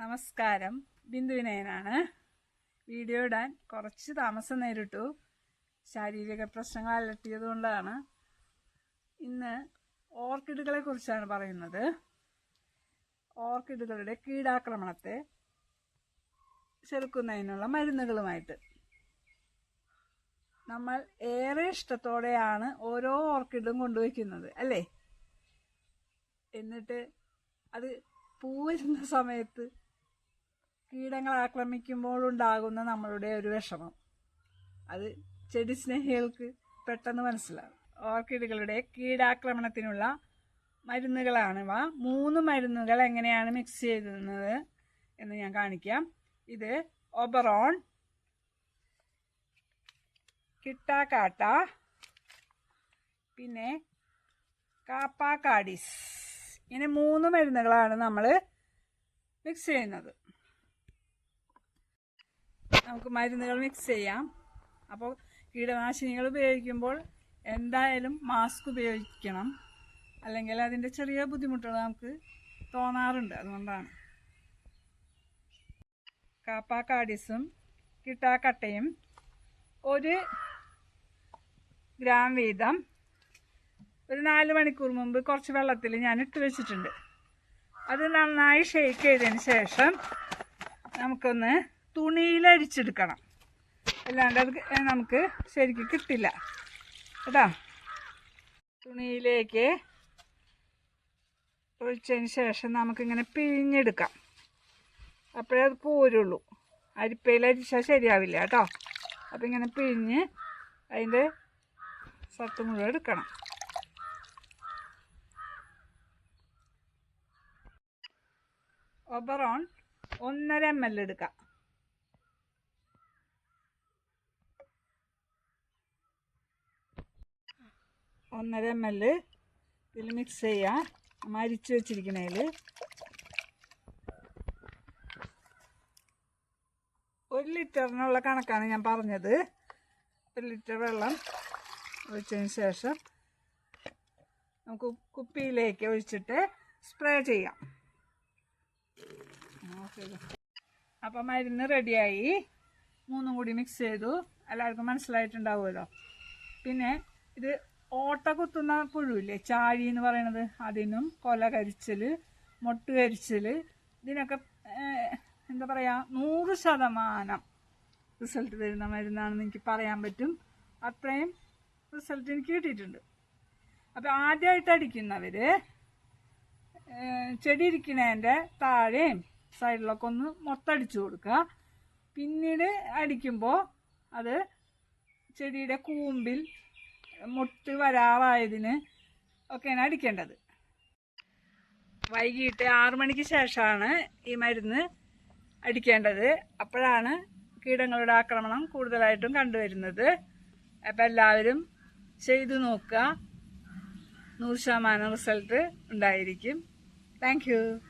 നമസ്കാരം. ബിന്ദുവിനയനാണ് വീഡിയോ ഇടാൻ കുറച്ച് താമസം നേരിട്ടു. ശാരീരിക പ്രശ്നങ്ങൾ അലട്ടിയതുകൊണ്ടാണ് ഇന്ന് ഓർക്കിഡുകളെ കുറിച്ചാണ് പറയുന്നത്. ഓർക്കിഡുകളുടെ കീടാക്രമണത്തെ ചെറുക്കുന്നതിനുള്ള മരുന്നുകളുമായിട്ട്. നമ്മൾ ഏറെ ഇഷ്ടത്തോടെയാണ് ഓരോ ഓർക്കിഡും കൊണ്ടുവയ്ക്കുന്നത് അല്ലേ? എന്നിട്ട് അത് പൂ വരുന്ന സമയത്ത് കീടങ്ങൾ ആക്രമിക്കുമ്പോൾ ഉണ്ടാകുന്ന നമ്മളുടെ ഒരു വിഷമം. അത് ചെടി സ്നേഹികൾക്ക് പെട്ടെന്ന് മനസ്സിലാകും. ഓർക്കിഡുകളുടെ കീടാക്രമണത്തിനുള്ള മരുന്നുകളാണിവ മൂന്ന് മരുന്നുകൾ എങ്ങനെയാണ് മിക്സ് ചെയ്തിരുന്നത് എന്ന് ഞാൻ കാണിക്കാം. ഇത് ഒബറോൺ കിട്ടാക്കാട്ട പിന്നെ കാപ്പാക്കാഡിസ് ഇങ്ങനെ മൂന്ന് മരുന്നുകളാണ് നമ്മൾ മിക്സ് ചെയ്യുന്നത്. നമുക്ക് മരുന്നുകൾ മിക്സ് ചെയ്യാം. അപ്പോൾ കീടനാശിനികൾ ഉപയോഗിക്കുമ്പോൾ എന്തായാലും മാസ്ക് ഉപയോഗിക്കണം. അല്ലെങ്കിൽ അതിന്റെ ചെറിയ ബുദ്ധിമുട്ടുകൾ നമുക്ക് തോന്നാറുണ്ട്. അതുകൊണ്ടാണ്. കാപ്പാക്കാഡിസും കിട്ടാക്കട്ടയും ഒരു ഗ്രാം വീതം. ഒരു നാല് മണിക്കൂർ മുമ്പ് കുറച്ച് വെള്ളത്തിൽ ഞാൻ ഇട്ട് വെച്ചിട്ടുണ്ട്. അത് നന്നായി ഷെയ്ക്ക് ചെയ്തതിന് ശേഷം നമുക്കൊന്ന് തുണിയിൽ അരിച്ചെടുക്കണം. അല്ലാണ്ട് അത് നമുക്ക് ശരിക്കും കിട്ടില്ല. കേട്ടോ? തുണിയിലേക്ക് ഒഴിച്ചതിന് ശേഷം നമുക്കിങ്ങനെ പിഴിഞ്ഞെടുക്കാം. അപ്പോഴേ അത് പോരുള്ളൂ. അരിപ്പയിൽ അരിച്ചാൽ ശരിയാവില്ല കേട്ടോ? അപ്പം ഇങ്ങനെ പിഴിഞ്ഞ് അതിന്റെ സത്ത് മുഴുവൻ എടുക്കണം. ഒബറോൺ ഒന്നര എം എൽ എടുക്കാം. ഒന്നര എം എൽ ഇതിൽ മിക്സ് ചെയ്യാം. മരിച്ചു വെച്ചിരിക്കണേൽ ഒരു ലിറ്ററിനുള്ള കണക്കാണ് ഞാൻ പറഞ്ഞത്. ഒരു ലിറ്റർ വെള്ളം ഒഴിച്ചതിന് ശേഷം നമുക്ക് കുപ്പിയിലേക്ക് ഒഴിച്ചിട്ട് സ്പ്രേ ചെയ്യാം. അപ്പം മരുന്ന് റെഡിയായി. മൂന്നും കൂടി മിക്സ് ചെയ്തു. എല്ലാവർക്കും മനസ്സിലായിട്ടുണ്ടാവുമല്ലോ. പിന്നെ ഇത് ഓട്ട കുത്തുന്ന പുഴുവില്ലേ? ചാഴി എന്ന് പറയണത്. അതിനും കൊല കരിച്ചൽ മൊട്ട് കരിച്ചൽ ഇതിനൊക്കെ എന്താ പറയുക നൂറ് ശതമാനം റിസൾട്ട് തരുന്ന മരുന്നാണെന്ന് എനിക്ക് പറയാൻ പറ്റും. അത്രയും റിസൾട്ട് എനിക്ക് കിട്ടിയിട്ടുണ്ട്. അപ്പോൾ ആദ്യമായിട്ട് അടിക്കുന്നവർ ചെടി ഇരിക്കണേന്റെ താഴെയും സൈഡിലൊക്കെ ഒന്ന് മൊത്തടിച്ചു കൊടുക്കുക. പിന്നീട് അടിക്കുമ്പോൾ അത് ചെടിയുടെ കൂമ്പിൽ മുട്ട് വരാറായതിന് ഒക്കെയാണ് അടിക്കേണ്ടത്. വൈകിട്ട് ആറു മണിക്ക് ശേഷമാണ് ഈ മരുന്ന് അടിക്കേണ്ടത്. അപ്പോഴാണ് കീടങ്ങളുടെ ആക്രമണം കൂടുതലായിട്ടും കണ്ടുവരുന്നത്. അപ്പം എല്ലാവരും ചെയ്തു നോക്കുക. നൂറ് ശതമാനം റിസൾട്ട് ഉണ്ടായിരിക്കും. താങ്ക്